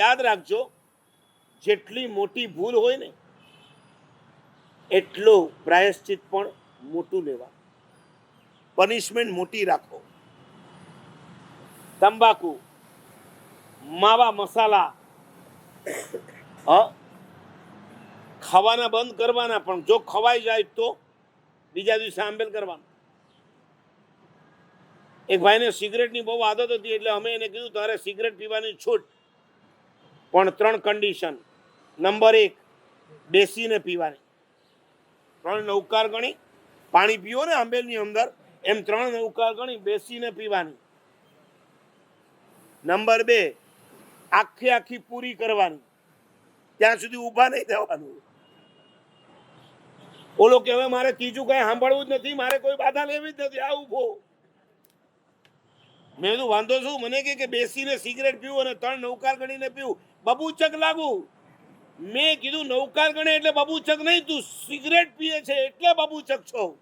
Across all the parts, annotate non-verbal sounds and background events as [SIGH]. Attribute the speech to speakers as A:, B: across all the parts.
A: યાદ રાખજો, જેટલી મોટી ભૂલ હોય ને, એટલો પ્રાયશ્ચિત પણ મોટું લેવા પનિશમેન્ટ મોટી રાખો. તંબાકુ, માવા મસાલા ખાવાના બંધ કરવાના, પણ જો ખવાઈ જાય તો બીજા દિવસે આંબેલ કરવાનું. એક ભાઈને સિગરેટની બહુ આદત હતી, એટલે અમે એને કીધું, તારે સિગરેટ પીવાની છૂટ. પણ ત્રણ કન્ડિશન નંબર એક, બેસીને પીવાની. ત્રણ નૌકાર ગણી, પાણી પીવો ને આંબેલની અંદર, એમ ત્રણ નૌકાર ગણી બેસીને પીવાની. નંબર બે, આખી આખી પૂરી કરવાની. ત્યાં સુધી ઊભા નહીં થવાનું ઓલો કે હવે મારે ત્રીજું કઈ સાંભળવું જ નથી, મારે કોઈ બાધા લેવી જ નથી, આ ઊભો. મેં કીધું, વાંધો શું? મને કે બેસીને સિગરેટ પીવું અને ત્રણ નૌકાર ગણીને પીવું. બબૂચક લાગુ. મેં કીધું, નૌકાર ગણે એટલે બબૂચક નહીં, તું સિગરેટ પીએ છે એટલે બબૂચક છો.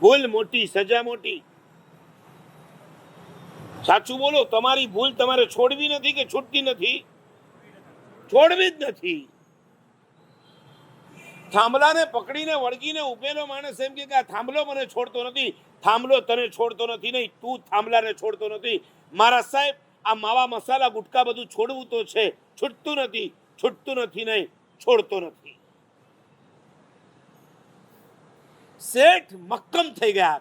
A: ભૂલ મોટી, સજા મોટી. સાચું બોલો, તમારી ભૂલ તમારે છોડવી નથી કે છૂટતી નથી? છોડવી જ નથી. થાંભલાને પકડીને, વળગીને ઉભેલો માણસ એમ કે આ થાંભલો મને છોડતો નથી. થાંભલો તને છોડતો નથી નહીં, તું થાંભલાને છોડતો નથી. મારા સાહેબ, આ માવા મસાલા, ગુટકા બધું છોડવું તો છે. છૂટતું નથી છૂટતું નથી નહીં, છોડતો નથી. શેઠ મક્કમ થઈ ગયા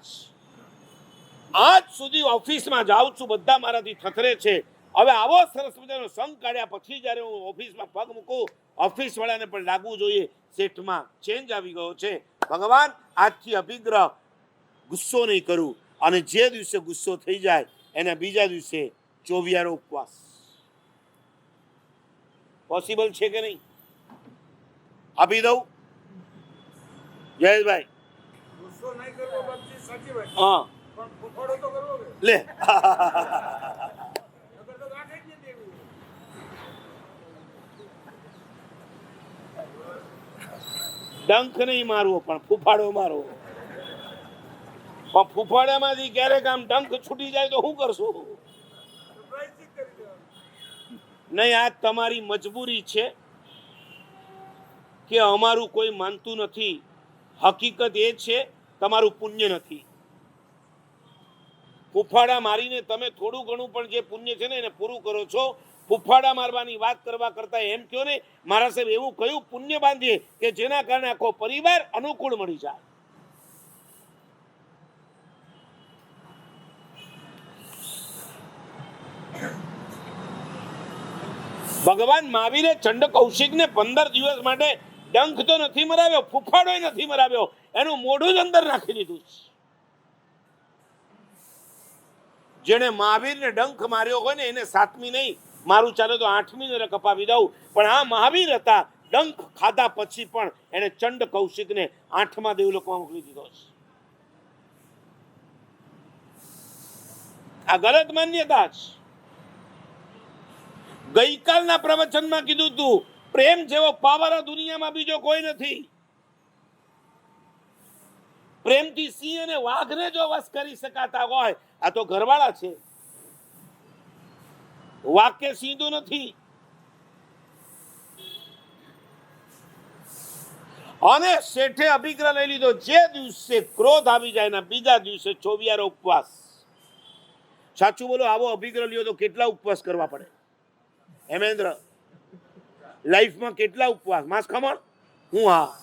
A: આજ સુધી ઓફિસમાં જાઉં છું, બધા મારાથી થથરે છે. હવે આવો સરસ મજાનો સંઘ કાઢ્યા પછી જ્યારે હું ઓફિસમાં પગ મૂકું ઓફિસ વાળાને પણ લાગવું જોઈએ. શેઠમાં ચેન્જ આવી ગયો છે. ભગવાન આજથી અભિગ્રહ ગુસ્સો નહીં કરું અને જે દિવસે ગુસ્સો થઈ જાય એના બીજા દિવસે ચોવિયારો ઉપવાસ. પોસિબલ છે કે નહીં? આપી દઉં? જયેશભાઈ. હા. લે [LAUGHS]
B: નકર તો ગાંઠ જ નહીં દેવી
A: ડંખ નહીં મારવો, પણ ફૂફાડો મારવો. પણ ફૂફાડામાંથી ક્યારેક આમ ડંખ છૂટી જાય તો શું કરશું? નહીં, આ તમારી મજબૂરી છે કે અમારું કોઈ માનતું નથી. હકીકત એ છે, તમારું પુણ્ય નથી. ફૂફાડા મારીને તમે થોડું ઘણું પણ જે પુણ્ય છે ને એને પૂરું કરો છો ફૂફાડા મારવાની વાત કરવા કરતા એમ કહો ને, મારા સાહેબ એવું કયું પુણ્ય બાંધીએ કે જેના કારણે આખો પરિવાર અનુકૂળ મળી જાય. ભગવાન મહાવીરે ચંડ કૌશિકને પંદર દિવસ માટે ડંખ તો નથી મરાવ્યો ફૂફાડો નથી મરાવ્યો, એનું મોઢું જ અંદર નાખી દીધું જેણે મહાવીરને ડંખ માર્યો હોય ને, એને સાતમી નહીં મારું ચાલે તો આઠમી ને કપાવી દઉં. પણ આ મહાવીર હતા. ડંખ ખાધા પછી પણ એને ચંડ કૌશિકને આઠમા દેવલોકમાં મોકલી દીધો છે. આ ગલત માન્યતા છે. ગઈકાલના પ્રવચનમાં કીધું તું, પ્રેમ જેવો પાવર દુનિયામાં બીજો કોઈ નથી. પ્રેમથી સિંહ અને વાઘને જો વસ કરી શકાતા હોય. આ તો ઘરવાળા છે. વાઘ સીધું નથી. અને શેઠે અભિગ્રહ લઈ લીધો. જે દિવસે ક્રોધ આવી જાય એના બીજા દિવસે ચોવિયારો ઉપવાસ. સાચું બોલો, આવો અભિગ્રહ લ્યો તો કેટલા ઉપવાસ કરવા પડે? હેમેન્દ્ર, લાઈફમાં કેટલા ઉપવાસ? માસ ખમણ? હું હા.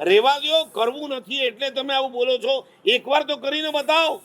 A: રેવા દો કરવું નથી એટલે તમે આવું બોલો છો. એકવાર તો કરીને બતાવો.